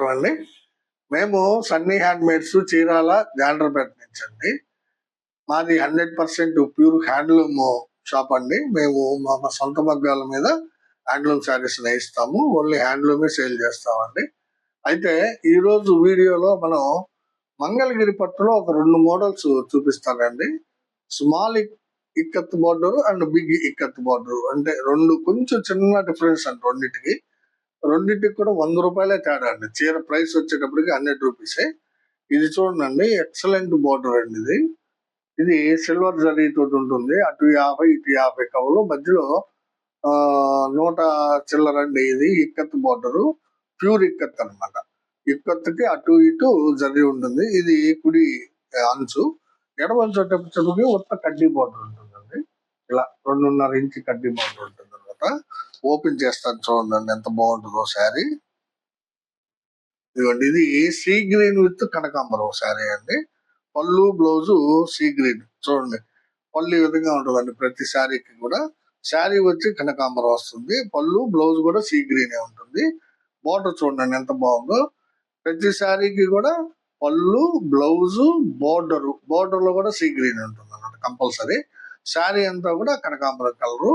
నమస్కారం అండి మేము సన్నీ హ్యాండ్మేడ్స్ చీరాల జాండ్రపేట నుంచి అండి. మాది hundred percent pure handloom shop అండి. మేము మా సొంత మగ్గాల మీద హ్యాండ్లూమ్ శారీస్ నేయిస్తాము. ఓన్లీ హ్యాండ్లూమే సేల్ చేస్తామండి. అయితే ఈరోజు వీడియోలో మనం మంగళగిరి పట్టులో ఒక రెండు మోడల్స్ చూపిస్తానండి. Small ikat border and big ikat border. అంటే రెండు కొంచెం చిన్న డిఫరెన్స్ అండి రెండింటికి. రెండింటికి కూడా వంద రూపాయలే తేడా అండి. చీర ప్రైస్ వచ్చేటప్పటికి హండ్రెడ్ రూపీసే ఇది చూడండి ఎక్సలెంట్ బార్డర్ అండి ఇది. ఇది సిల్వర్ జరీ తోటి ఉంటుంది. అటు యాభై ఇటు యాభై కవులు. మధ్యలో ఆ నూట చిల్లర అండి ఇది ఇక్కత్ బార్డరు. ప్యూర్ ఇక్కత్ అన్నమాట. ఇక్కత్కి అటు ఇటు జరీ ఉంటుంది. ఇది కుడి అంచు. ఎడమ అంచు వచ్చేటప్పటికి ఉత్త కడ్డీ బార్డర్ ఉంటుందండి. ఇలా రెండున్నర ఇంచు కడ్డీ బార్డర్ ఉంటుంది అనమాట ఓపెన్ చేస్తాను చూడండి ఎంత బాగుంటుందో శారీ ఇదిగోండి ఇది సీ గ్రీన్ విత్ కనకాంబరం శారీ అండి. పళ్ళు బ్లౌజు సీ గ్రీన్ చూడండి. పళ్ళు ఈ విధంగా ఉంటుందండి ప్రతి శారీకి కూడా. శారీ వచ్చి కనకాంబరం వస్తుంది. పళ్ళు బ్లౌజ్ కూడా సీ గ్రీనే ఉంటుంది. బోర్డర్ చూడండి ఎంత బాగుందో. ప్రతి శారీకి కూడా పళ్ళు బ్లౌజు బోర్డర్ బోర్డర్లో కూడా సీ గ్రీన్ ఉంటుంది అన్నమాట కంపల్సరీ. శారీ అంతా కూడా కనకాంబరం కలరు.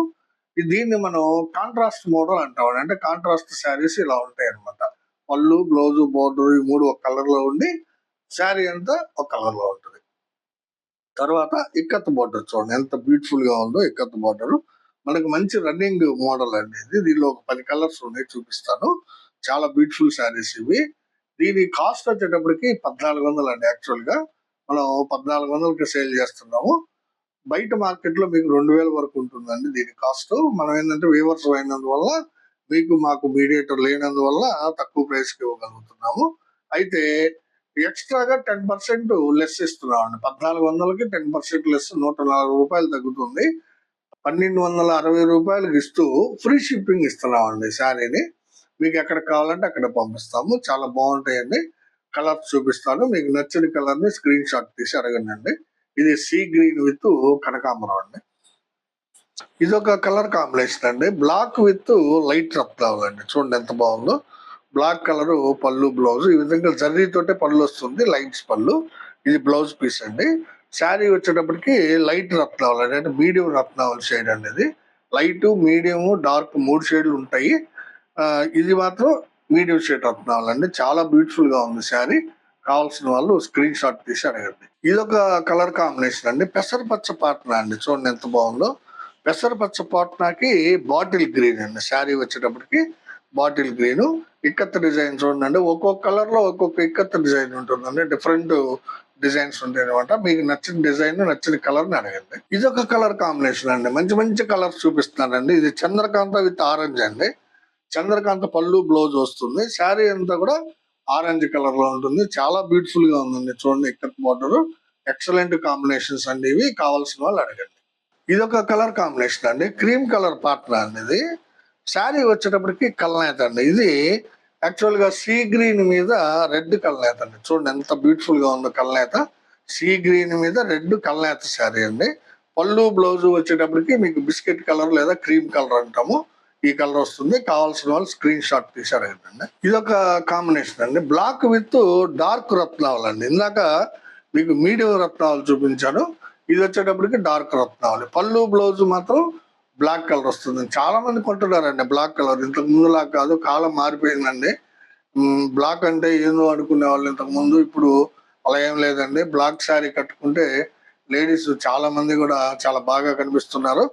దీన్ని మనం కాంట్రాస్ట్ మోడల్ అంటాం. అంటే కాంట్రాస్ట్ శారీస్ ఇలా ఉంటాయి అన్నమాట. పళ్ళు బ్లౌజ్ బోర్డర్ ఈ మూడు ఒక కలర్లో ఉండి శారీ అంతా ఒక కలర్లో ఉంటుంది. తర్వాత ఇక్కత్ బోర్డర్ చూడండి. ఎంత బ్యూటిఫుల్గా ఉందో ఇక్కత్ బోర్డర్ మనకు మంచి రన్నింగ్ మోడల్ అనేది దీనిలో ఒక పది కలర్స్ ఉన్నాయి చూపిస్తాను. చాలా బ్యూటిఫుల్ శారీస్ ఇవి. దీని కాస్ట్ వచ్చేటప్పటికి పద్నాలుగు వందలు అండి యాక్చువల్గా. మనం పద్నాలుగు వందలకి సేల్ చేస్తున్నాము. బయట మార్కెట్లో మీకు రెండు వేల వరకు ఉంటుందండి దీని కాస్ట్ మనం ఏంటంటే వీవర్స్ అయినందువల్ల మీకు మాకు మీడియేటర్ లేనందువల్ల తక్కువ ప్రైస్కి ఇవ్వగలుగుతున్నాము. అయితే ఎక్స్ట్రాగా టెన్ పర్సెంట్ లెస్ ఇస్తున్నామండి. పద్నాలుగు వందలకి టెన్ పర్సెంట్ లెస్ నూట నాలుగు రూపాయలు తగ్గుతుంది. పన్నెండు వందల అరవై రూపాయలకి ఇస్తూ ఫ్రీ షిప్పింగ్ ఇస్తున్నామండి శారీని. మీకు ఎక్కడ కావాలంటే అక్కడ పంపిస్తాము. చాలా బాగుంటాయండి. కలర్స్ చూపిస్తాను. మీకు నచ్చిన కలర్ని స్క్రీన్ షాట్ తీసి అడగండి. ఇది సీ గ్రీన్ విత్ కనకాంబరం అండి ఇది ఒక కలర్ కాంబినేషన్ అండి. బ్లాక్ విత్ లైట్ రప్తావు అండి చూడండి ఎంత బాగుందో. బ్లాక్ కలర్ పళ్ళు బ్లౌజ్. ఈ విధంగా జర్రీతోటే పళ్ళు వస్తుంది. లైట్స్ పళ్ళు. ఇది బ్లౌజ్ పీస్ అండి. శారీ వచ్చేటప్పటికి లైట్ రత్నావల్ అండి అంటే మీడియం రత్నావల్ షేడ్ అండి ఇది. లైట్ మీడియం డార్క్ మూడు షేడ్లు ఉంటాయి. ఇది మాత్రం మీడియం షేడ్ రత్నావల్ అండి చాలా బ్యూటిఫుల్గా ఉంది శారీ. కావాల్సిన వాళ్ళు స్క్రీన్ షాట్ తీసి అడగండి ఇది ఒక కలర్ కాంబినేషన్ అండి. పెసరపచ్చ పాట్నా అండి. చూడండి ఎంత బాగుందో. పెసరపచ్చ పాట్నాకి బాటిల్ గ్రీన్ అండి. శారీ వచ్చేటప్పటికి బాటిల్ గ్రీన్ ఇక్కత్ డిజైన్ చూడండి ఒక్కొక్క కలర్లో ఒక్కొక్క ఇక్కత్ డిజైన్ ఉంటుందండి. డిఫరెంట్ డిజైన్స్ ఉంటాయి అనమాట మీకు నచ్చిన డిజైన్ నచ్చిన కలర్ని అడగండి. ఇది ఒక కలర్ కాంబినేషన్ అండి. మంచి మంచి కలర్స్ చూపిస్తున్నారండి. ఇది చంద్రకాంత విత్ ఆరెంజ్ అండి. చంద్రకాంత పళ్ళు బ్లౌజ్ వస్తుంది. శారీ అంతా కూడా ఆరెంజ్ కలర్లో ఉంటుంది. చాలా బ్యూటిఫుల్గా ఉందండి. చూడండి ఇక్కడ బార్డర్ ఎక్సలెంట్ కాంబినేషన్స్ అండి ఇవి. కావాల్సిన వాళ్ళు అడగండి. ఇది ఒక కలర్ కాంబినేషన్ అండి క్రీమ్ కలర్ పార్ట్నర్ అండి ఇది. శారీ వచ్చేటప్పటికి కల్నేత అండి. ఇది యాక్చువల్గా సీ గ్రీన్ మీద రెడ్ కల్నేత అండి. చూడండి ఎంత బ్యూటిఫుల్గా ఉందో కల్నేత. సీ గ్రీన్ మీద రెడ్ కల్నేత శారీ అండి. పళ్ళు బ్లౌజ్ వచ్చేటప్పటికి మీకు బిస్కెట్ కలర్ లేదా క్రీమ్ కలర్ అంటాము. ఈ కలర్ వస్తుంది. కావాల్సిన వాళ్ళు స్క్రీన్ షాట్ తీశారు అడగండి ఇది ఒక కాంబినేషన్ అండి. బ్లాక్ విత్ డార్క్ రత్నావళి అండి. ఇందాక మీకు మీడియం రత్నావళి చూపించాను. ఇది వచ్చేటప్పటికి డార్క్ రత్నావళి. పళ్ళు బ్లౌజ్ మాత్రం బ్లాక్ కలర్ వస్తుంది. చాలా మంది కొంటున్నారండి బ్లాక్ కలర్. ఇంతకు ముందులా కాదు కాలం మారిపోయిందండి. బ్లాక్ అంటే ఏందో అనుకునే వాళ్ళు ఇంతకు ముందు ఇప్పుడు అలా ఏం లేదండి. బ్లాక్ శారీ కట్టుకుంటే లేడీస్ చాలా మంది కూడా చాలా బాగా కనిపిస్తున్నారు.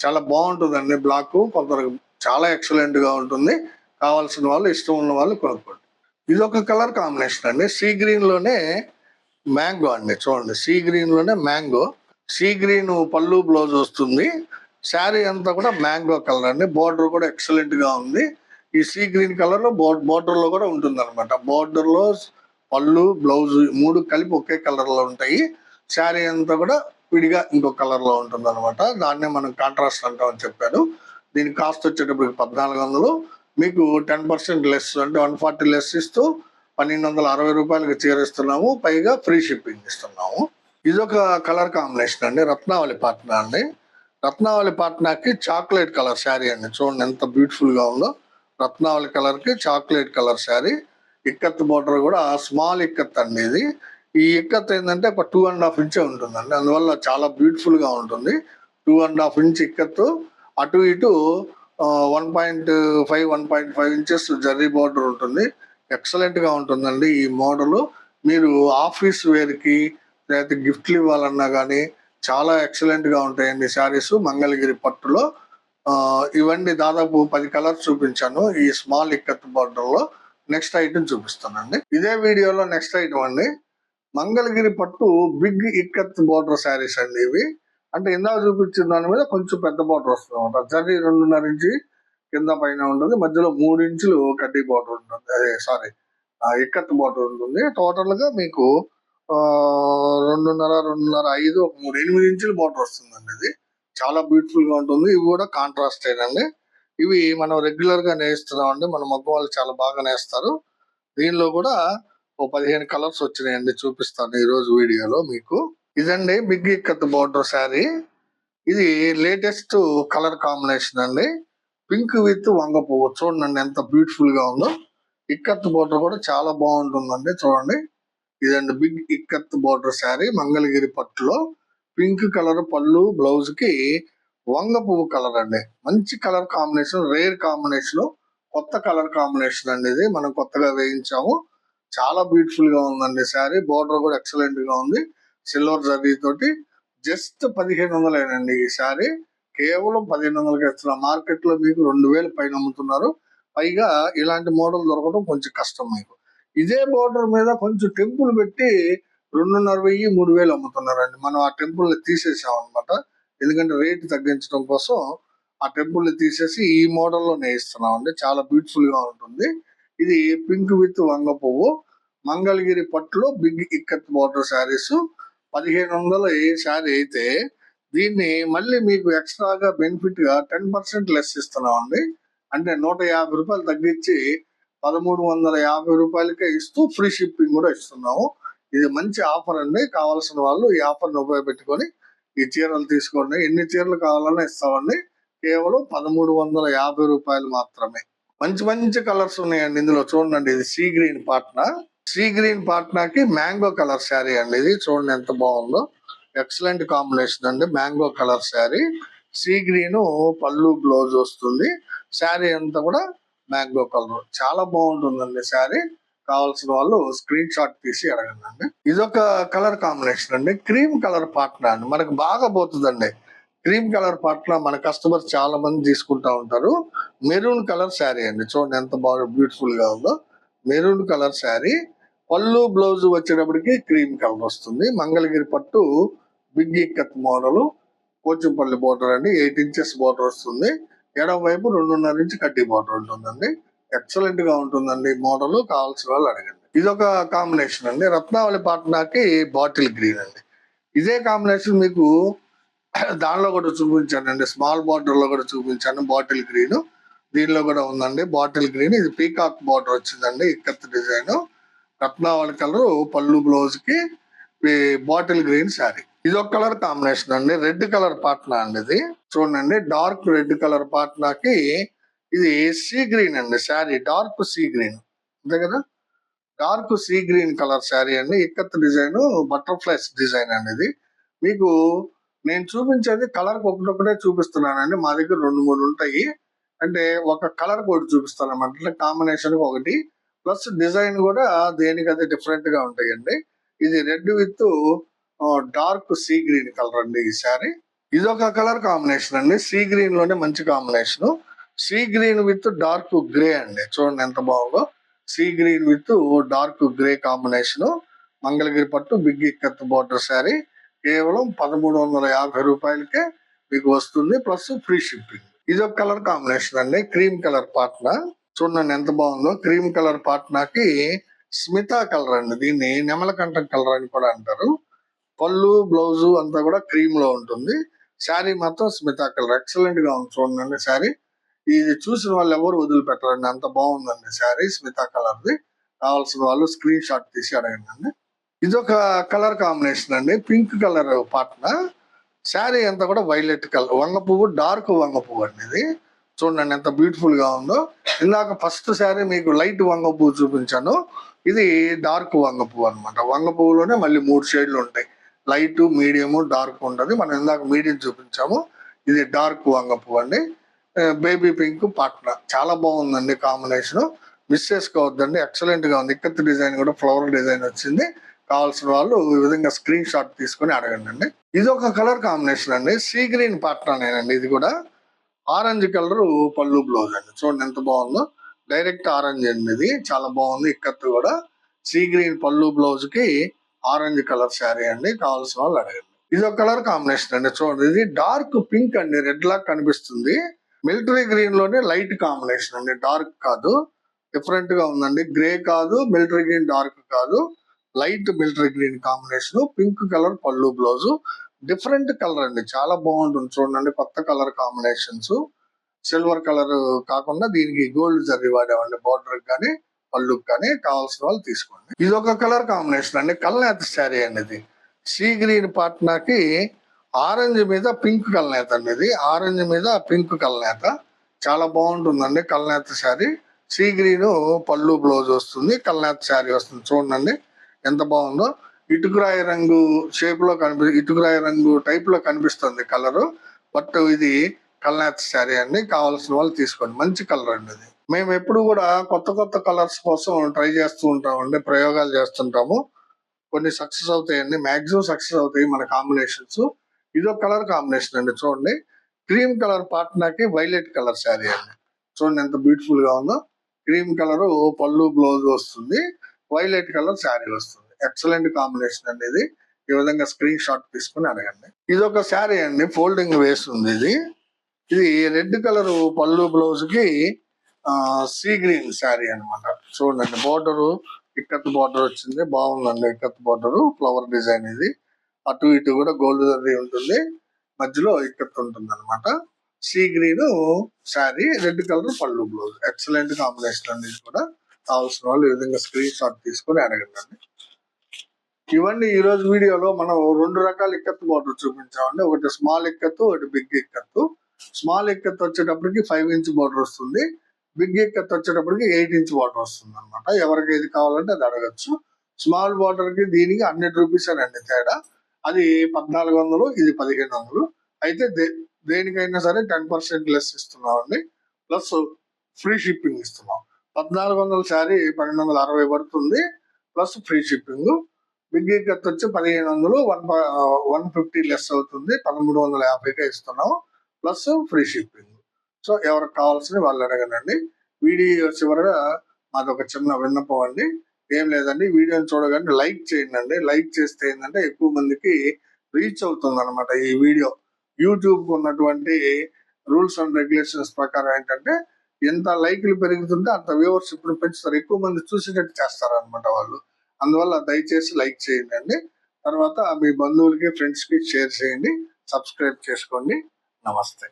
చాలా బాగుంటుందండి బ్లాక్ కొందరు చాలా ఎక్సలెంట్గా ఉంటుంది. కావాల్సిన వాళ్ళు ఇష్టం ఉన్న వాళ్ళు కొనుక్కోండి. ఇది ఒక కలర్ కాంబినేషన్ అండి. సీ గ్రీన్లోనే మ్యాంగో అండి. చూడండి సీ గ్రీన్లోనే మ్యాంగో. సీ గ్రీన్ పళ్ళు బ్లౌజ్ వస్తుంది. శారీ అంతా కూడా మ్యాంగో కలర్ అండి. బోర్డర్ కూడా ఎక్సలెంట్గా ఉంది. ఈ సీ గ్రీన్ కలర్లో బార్డర్లో కూడా ఉంటుంది అనమాట బార్డర్లో పళ్ళు బ్లౌజ్ మూడు కలిపి ఒకే కలర్లో ఉంటాయి. శారీ అంతా కూడా విడిగా ఇంకో కలర్లో ఉంటుంది అనమాట దాన్నే మనం కాంట్రాస్ట్ అంటామని చెప్పాను. దీని కాస్ట్ వచ్చేటప్పటికి పద్నాలుగు వందలు. మీకు టెన్ పర్సెంట్ లెస్ అంటే వన్ ఫార్టీ లెస్ ఇస్తూ పన్నెండు వందల అరవై రూపాయలకి చేరిస్తున్నాము. పైగా ఫ్రీ షిప్పింగ్ ఇస్తున్నాము ఇది ఒక కలర్ కాంబినేషన్ అండి. రత్నావళి పాట్నా అండి. రత్నావళి పాట్నాకి చాక్లెట్ కలర్ శారీ అండి. చూడండి ఎంత బ్యూటిఫుల్గా ఉందో. రత్నావళి కలర్కి chocolate colour sari. Ikat border కూడా స్మాల్ ఇక్కత్ అండి ఇది. ఈ ఇక్కత్ ఏంటంటే ఒక టూ అండ్ హాఫ్ ఇంచే ఉంటుందండి. అందువల్ల చాలా బ్యూటిఫుల్గా ఉంటుంది. Two and half inch ikat అటు ఇటు one point five one point five inches zari border ఉంటుంది. ఎక్సలెంట్గా ఉంటుందండి ఈ మోడల్. మీరు ఆఫీస్ వేర్కి లేకపోతే గిఫ్ట్లు ఇవ్వాలన్నా కానీ చాలా ఎక్సలెంట్గా ఉంటాయండి శారీస్ మంగళగిరి పట్టులో. ఇవన్నీ దాదాపు పది కలర్స్ చూపించాను ఈ స్మాల్ ఇక్కత్ బార్డర్లో. నెక్స్ట్ ఐటమ్ చూపిస్తానండి. ఇదే వీడియోలో నెక్స్ట్ ఐటమ్ అండి. మంగళగిరి పట్టు బిగ్ ఇక్కత్ బార్డర్ శారీస్ అండి ఇవి. అంటే ఇందాక చూపించిన దాని మీద కొంచెం పెద్ద బోటర్ వస్తుంది అనమాట జర్రీ రెండున్నర ఇంచి కింద పైన ఉంటుంది మధ్యలో మూడు ఇంచులు కడ్డీ బార్డర్ ఉంటుంది. అదే సారీ ఇక్కత్ బార్డర్ ఉంటుంది. టోటల్గా మీకు ఆ, రెండున్నర రెండున్నర ఐదు ఒక మూడు ఎనిమిది ఇంచుల బోటర్ వస్తుందండి ఇది. చాలా బ్యూటిఫుల్గా ఉంటుంది. ఇవి కూడా కాంట్రాస్ట్ అండి ఇవి మనం రెగ్యులర్గా నేస్తున్నాం అండి మన మగ్గ వాళ్ళు చాలా బాగా నేస్తారు. దీనిలో కూడా ఓ పదిహేను కలర్స్ వచ్చినాయండి. చూపిస్తాను ఈ రోజు వీడియోలో మీకు. ఇదండి బిగ్ ఇక్కత్ బోర్డర్ శారీ. ఇది లేటెస్ట్ కలర్ కాంబినేషన్ అండి. పింక్ విత్ వంగ పువ్వు. చూడండి ఎంత బ్యూటిఫుల్గా ఉందో. ఇక్కత్ బోర్డర్ కూడా చాలా బాగుంటుందండి. చూడండి. ఇదండి బిగ్ ఇక్కత్ బోర్డర్ శారీ మంగళగిరి పట్టులో. పింక్ కలర్ పళ్ళు బ్లౌజ్కి వంగ పువ్వు కలర్ అండి. మంచి కలర్ కాంబినేషన్ రేర్ కాంబినేషన్ కొత్త కలర్ కాంబినేషన్ అండి ఇది. మనం కొత్తగా వేయించాము. చాలా బ్యూటిఫుల్గా ఉందండి శారీ. బోర్డర్ కూడా ఎక్సలెంట్గా ఉంది. సిల్వర్ జరీ తోటి జస్ట్ పదిహేను వందలేనండి ఈ శారీ. కేవలం పదిహేను వందలకి ఇస్తున్నారు మార్కెట్లో మీకు రెండు వేలు పైన అమ్ముతున్నారు. పైగా ఇలాంటి మోడల్ దొరకడం కొంచెం కష్టం మీకు. ఇదే బోర్డర్ మీద కొంచెం టెంపుల్ పెట్టి రెండున్నర వెయ్యి మూడు వేలు అమ్ముతున్నారండి. మనం ఆ టెంపుల్ని తీసేసాం అనమాట ఎందుకంటే రేటు తగ్గించడం కోసం ఆ టెంపుల్ని తీసేసి ఈ మోడల్లో నేయిస్తున్నాం అండి చాలా బ్యూటిఫుల్గా ఉంటుంది. ఇది పింక్ విత్ వంగ పువ్వు. మంగళగిరి పట్టులో బిగ్ ఇక్కత్ బోర్డర్ శారీస్ పదిహేను వందల ఈసారి అయితే దీన్ని మళ్ళీ మీకు ఎక్స్ట్రాగా బెనిఫిట్గా టెన్ పర్సెంట్ లెస్ ఇస్తున్నామండి. అంటే నూట యాభై రూపాయలు తగ్గించి పదమూడు వందల యాభై రూపాయలకే ఇస్తూ ఫ్రీ షిప్పింగ్ కూడా ఇస్తున్నాము. ఇది మంచి ఆఫర్ అండి. కావాల్సిన వాళ్ళు ఈ ఆఫర్ని ఉపయోగపెట్టుకొని ఈ చీరలు తీసుకోండి. ఎన్ని చీరలు కావాలన్నా ఇస్తామండి. కేవలం పదమూడు వందల యాభై రూపాయలు మాత్రమే. మంచి మంచి కలర్స్ ఉన్నాయండి ఇందులో. చూడండి ఇది సీ గ్రీన్ పాట్నా. సీ గ్రీన్ పాట్నాకి మ్యాంగో కలర్ శారీ అండి ఇది. చూడండి ఎంత బాగుందో. ఎక్సలెంట్ కాంబినేషన్ అండి. Mango colour sari. Sea green పళ్ళు బ్లౌజ్ వస్తుంది. శారీ అంతా కూడా మ్యాంగో కలర్ చాలా బాగుంటుందండి శారీ. కావాల్సిన వాళ్ళు స్క్రీన్ షాట్ తీసి అడగండి. అండి ఇదొక కలర్ కాంబినేషన్ అండి. క్రీమ్ కలర్ పాట్నా అండి. మనకు బాగా పోతుందండి. క్రీమ్ కలర్ పాట్నా మన కస్టమర్స్ చాలా మంది తీసుకుంటా ఉంటారు. మెరూన్ కలర్ శారీ అండి. చూడండి ఎంత బాగా బ్యూటిఫుల్గా ఉందో. Maroon colour sari. పళ్ళు బ్లౌజ్ వచ్చేటప్పటికి క్రీమ్ కలర్ వస్తుంది. మంగళగిరి పట్టు big ikat model Pochampally border అండి. ఎయిట్ ఇంచెస్ బోర్డర్ వస్తుంది. ఎడమ వైపు రెండున్నర ఇంచ్ కడ్డీ బోర్డర్ ఉంటుందండి. ఎక్సలెంట్గా ఉంటుందండి మోడల్. కావాల్సిన వాళ్ళు అడగండి. ఇది ఒక కాంబినేషన్ అండి. రత్నావళి పాట్నాకి బాటిల్ గ్రీన్ అండి. ఇదే కాంబినేషన్ మీకు దానిలో కూడా చూపించానండి స్మాల్ బార్డర్లో కూడా చూపించాను. Bottle green. దీనిలో కూడా ఉందండి. Bottle green. ఇది పీకాక్ బార్డర్ వచ్చిందండి. ఇక్కత్ డిజైన్. రత్నావళి కలర్ పళ్ళు బ్లౌజ్కి బాటిల్ గ్రీన్ శారీ ఇది ఒక కలర్ కాంబినేషన్ అండి. రెడ్ కలర్ పాట్నా అండి ఇది. చూడండి డార్క్ రెడ్ కలర్ పాట్నాకి ఇది సీ గ్రీన్ అండి శారీ డార్క్ సీ గ్రీన్ అంతే కదా? Dark sea green colour sari అండి. ఇక్కత్ డిజైన్ బటర్ఫ్లైస్ డిజైన్ అండి ఇది. మీకు నేను చూపించేది కలర్ ఒకటొకటే చూపిస్తున్నానండి. మా దగ్గర రెండు మూడు ఉంటాయి. అంటే ఒక కలర్ కోడ్ చూపిస్తాను అనమాట కాంబినేషన్ ఒకటి ప్లస్ డిజైన్ కూడా దేనికదే డిఫరెంట్గా ఉంటాయండి ఇది red with dark sea green colour అండి ఈ శారీ. ఇది ఒక కలర్ కాంబినేషన్ అండి. సీ గ్రీన్లోనే మంచి combination. Sea green with dark grey అండి. చూడండి ఎంత బాగుందో. Sea green with dark grey combination. Mangalagiri పట్టు బిగ్ ఇక్కత్ బోర్డర్ శారీ. కేవలం పదమూడు వందల యాభై రూపాయలకే మీకు వస్తుంది. Plus free shipping. ఇది ఒక కలర్ కాంబినేషన్ అండి. క్రీమ్ కలర్ పాట్నా చూడండి ఎంత బాగుందో. క్రీమ్ కలర్ పాట్నాకి స్మితా కలర్ అండి. దీన్ని నెమలకంఠం కలర్ అని కూడా అంటారు. పళ్ళు బ్లౌజు అంతా కూడా క్రీమ్లో ఉంటుంది. శారీ మాత్రం స్మితా కలర్. ఎక్సలెంట్గా ఉంది చూడండి శారీ. ఇది చూసిన వాళ్ళు ఎవరు వదిలిపెట్టరండి. అంత బాగుందండి శారీ స్మితా కలర్ ది కావాల్సిన వాళ్ళు స్క్రీన్ షాట్ తీసి అడగండి. అండి ఇది ఒక కలర్ కాంబినేషన్ అండి. పింక్ కలర్ పాట్న. శారీ అంతా కూడా వైలెట్ కలర్. వంగ పువ్వు డార్క్ వంగ పువ్వు అండి ఇది. చూడండి ఎంత బ్యూటిఫుల్గా ఉందో. ఇందాక ఫస్ట్ శారీ మీకు లైట్ వంగ పువ్వు చూపించాను. ఇది డార్క్ వంగ పువ్వు అనమాట వంగ పువ్వులోనే మళ్ళీ మూడు షేడ్లు ఉంటాయి. లైట్ మీడియము డార్క్ ఉంటుంది. మనం ఇందాక మీడియం చూపించాము. ఇది డార్క్ వంగ పువ్వు అండి. బేబీ పింక్ పాట్నా. చాలా బాగుందండి కాంబినేషన్ మిస్ చేసుకోవద్దండి. ఎక్సలెంట్గా ఉంది. ఇక్కత్ డిజైన్ కూడా ఫ్లవర్ డిజైన్ వచ్చింది. కావాల్సిన వాళ్ళు ఈ విధంగా స్క్రీన్ షాట్ తీసుకొని అడగండి అండి ఇది ఒక కలర్ కాంబినేషన్ అండి సీ గ్రీన్ పాట్నానేనండి ఇది కూడా. ఆరెంజ్ కలర్ పళ్ళు బ్లౌజ్ అండి. చూడండి ఎంత బాగుందో. డైరెక్ట్ ఆరెంజ్ అండి ఇది. చాలా బాగుంది. ఇక్కత్తు కూడా. సీ గ్రీన్ పళ్ళు బ్లౌజ్కి ఆరెంజ్ కలర్ శారీ అండి. కావాల్సిన వాళ్ళు అడగండి. ఇది ఒక కలర్ కాంబినేషన్ అండి. చూడండి. ఇది డార్క్ పింక్ అండి. రెడ్ లాగా కనిపిస్తుంది. మిలిటరీ గ్రీన్లోనే లైట్ కాంబినేషన్ అండి. డార్క్ కాదు. డిఫరెంట్గా ఉందండి. గ్రే కాదు. మిలిటరీ గ్రీన్ డార్క్ కాదు. Light military green combination. Pink colour పళ్ళు బ్లౌజ్. డిఫరెంట్ కలర్ అండి. చాలా బాగుంటుంది చూడండి. కొత్త కలర్ కాంబినేషన్స్. సిల్వర్ కలర్ కాకుండా దీనికి గోల్డ్ జరీ వాడేవాడి బార్డర్ కానీ పళ్ళుకి కానీ కావాల్సిన వాళ్ళు తీసుకోండి. ఇది ఒక కలర్ కాంబినేషన్ అండి. కల్నేత శారీ అనేది సీ గ్రీన్ పాట్నాకి ఆరెంజ్ మీద పింక్ కల్నేత అనేది ఆరెంజ్ మీద పింక్ కల్నేత. చాలా బాగుంటుందండి కల్నేత శారీ. సీ గ్రీన్ పళ్ళు బ్లౌజ్ వస్తుంది. కల్నేత శారీ వస్తుంది చూడండి. ఎంత బాగుందో. ఇటుకురాయి రంగు షేప్లో కనిపి ఇటుకురాయి రంగు టైప్లో కనిపిస్తుంది కలర్ బట్ ఇది కల్నాథ్ శారీ అండి. కావాల్సిన వాళ్ళు తీసుకోండి. మంచి కలర్ అండి ఇది మేము ఎప్పుడు కూడా కొత్త కొత్త కలర్స్ కోసం ట్రై చేస్తూ ఉంటామండి. ప్రయోగాలు చేస్తుంటాము. కొన్ని సక్సెస్ అవుతాయండి. మాక్సిమం సక్సెస్ అవుతాయి మన కాంబినేషన్స్ ఇదో కలర్ కాంబినేషన్ అండి. చూడండి. క్రీమ్ కలర్ పాట్నాకి వైలెట్ కలర్ శారీ అండి. చూడండి ఎంత బ్యూటిఫుల్గా ఉందో. క్రీమ్ కలర్ పళ్ళు బ్లౌజ్ వస్తుంది. వైలెట్ కలర్ శారీ వస్తుంది. ఎక్సలెంట్ కాంబినేషన్ అండి ఇది ఈ విధంగా స్క్రీన్ షాట్ తీసుకుని అడగండి. ఇది ఒక శారీ అండి ఫోల్డింగ్ వేస్తుంది ఇది. ఇది రెడ్ కలర్ పళ్ళు బ్లౌజ్కి సీ గ్రీన్ శారీ అన్నమాట. చూడండి బార్డరు ఇక్కత్ బార్డర్ వచ్చింది బాగుందండి ఇక్కత్ బార్డరు ఫ్లవర్ డిజైన్ ఇది. అటు ఇటు కూడా గోల్డ్ దర్రీ ఉంటుంది మధ్యలో ఇక్కత్ ఉంటుంది అనమాట sea green sari red colour పళ్ళు బ్లౌజ్ ఎక్సలెంట్ కాంబినేషన్ అండి ఇది కూడా. కావాల్సిన వాళ్ళు ఈ విధంగా స్క్రీన్ షాట్ తీసుకొని అడగండి. ఇవన్నీ ఈ రోజు వీడియోలో మనం రెండు రకాల ఇక్కత్ బార్డర్ చూపించామండి. ఒకటి స్మాల్ ఇక్కత్తు ఒకటి బిగ్ ఇక్కత్తు స్మాల్ ఇక్కత్ వచ్చేటప్పటికి ఫైవ్ ఇంచ్ బార్డర్ వస్తుంది. బిగ్ ఇక్కత్ వచ్చేటప్పటికి ఎయిట్ ఇంచ్ బార్డర్ వస్తుంది అనమాట ఎవరికి ఏది కావాలంటే అది అడగచ్చు. స్మాల్ బార్డర్కి దీనికి హండ్రెడ్ రూపీస్ అండి తేడా. అది పద్నాలుగు వందలు ఇది పదిహేను వందలు. అయితే దే- దేనికైనా సరే టెన్ పర్సెంట్ లెస్ ఇస్తున్నామండి. ప్లస్ ఫ్రీ షిప్పింగ్ ఇస్తున్నాం. పద్నాలుగు వందల శారీ పన్నెండు వందల అరవై పడుతుంది. ప్లస్ ఫ్రీ షిప్పింగ్ బిగ్ కత్ వచ్చి పదిహేను వందలు వన్ వన్ ఫిఫ్టీ లెస్ అవుతుంది పదమూడు వందల యాభైకే ఇస్తున్నాము ప్లస్ ఫ్రీ షిప్పింగ్. సో ఎవరికి కావాల్సిన వాళ్ళు అడగనండి. వీడియో చివరగా మాది ఒక చిన్న విన్నపం అండి. ఏం లేదండి వీడియోని చూడగానే లైక్ చేయండి అండి లైక్ చేస్తే ఏంటంటే ఎక్కువ మందికి రీచ్ అవుతుంది అనమాట ఈ వీడియో. యూట్యూబ్ ఉన్నటువంటి రూల్స్ అండ్ రెగ్యులేషన్స్ ప్రకారం ఏంటంటే ఎంత లైక్లు పెరుగుతుంటే అంత వ్యూవర్స్ ఇప్పుడు పెంచుతారు. ఎక్కువ మంది చూసేటట్టు చేస్తారు అనమాట వాళ్ళు. అందువల్ల దయచేసి లైక్ చేయండి అండి. తర్వాత మీ బంధువులకి ఫ్రెండ్స్కి షేర్ చేయండి. సబ్స్క్రైబ్ చేసుకోండి. నమస్తే.